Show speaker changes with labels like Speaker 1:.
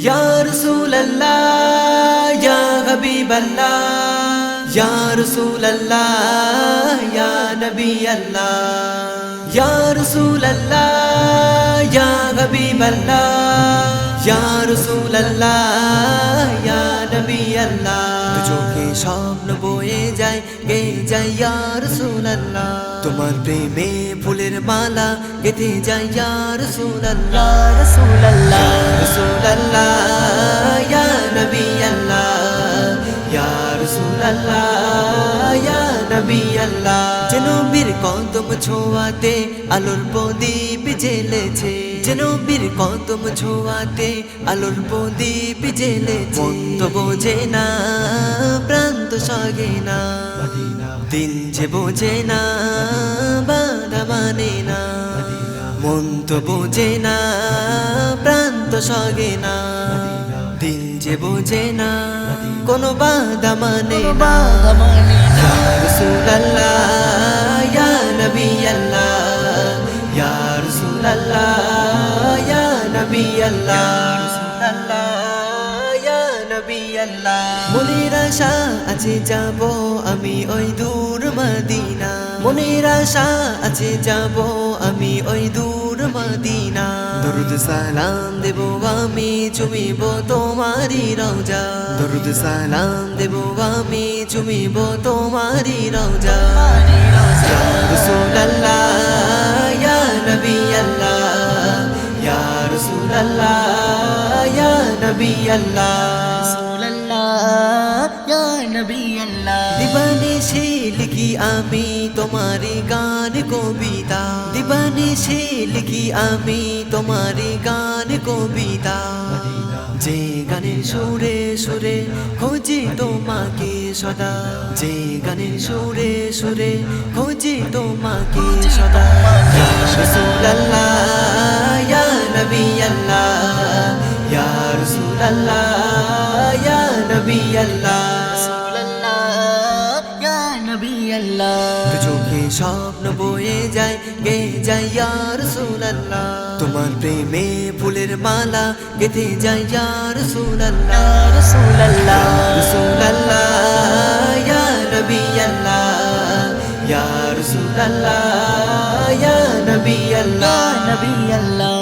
Speaker 1: ইয়া রাসূলুল্লাহ ইয়া হাবিবাল্লাহ ইয়া রাসূলুল্লাহ ইয়া নবী আল্লাহ ইয়া রাসূলুল্লাহ ইয়া হাবিবাল্লাহ ইয়া রাসূলুল্লাহ ইয়া নবী আল্লাহ চোখে স্বপ্ন বয়ে যায় গে যায় ইয়া রাসূলুল্লাহ তোমার প্রেমে ফুলের মালা গেথে যায় ইয়া ইয়া নবী আল্লাহ ইয়া ইয়া নবী আল্লাহ যেন বীর কদম ছোঁয়াতে আলোর প্রদীপ জ্বেলেছে। যেন বীর কদম ছোঁয়াতে আলোর প্রদীপ জ্বেলেছে। মন্দ বোঝে না প্রান্ত সগে না। দিন যে বোঝে না বাধা মানে না। মন তো বোঝে না প্রান্ত সগে না। দিন যে বোঝে না কোনো বাধা মানে না। ইয়া নবী আল্লাহ নবী আল্লাহ। মনের আশা আছে যাব আমি ওই দূর মদিনা। মনের আশা আছে যাব আমি ওই দূর মদিনা। দরুদ সালাম দেব আমি চুমিব তোমারি রওজা। দরুদ সালাম দেব আমি চুমিব তোমারি রওজা। রাসূলুল্লাহ নবী আল্লাহ দিবানে সে লিখি আমি তোমারি গান কবিতা? দিবানে সে লিখি আমি তোমারি গান কবিতা? যে গানের সুরে সুরে খোঁজি তোমাকে সদা। যে গানের সুরে সুরে খোঁজি তোমাকে সদা। اللہ یان بھی اللہ سول اللہ جان بھی اللہ جو
Speaker 2: شام نوئے جائے گی
Speaker 1: جائ سون اللہ تم پھولر مالا گیتے جائ یار سون اللہ ر سول اللہ ر سول اللہ
Speaker 2: یان
Speaker 1: بھی اللہ یار سو اللہ یان بھی اللہ نب بھی اللہ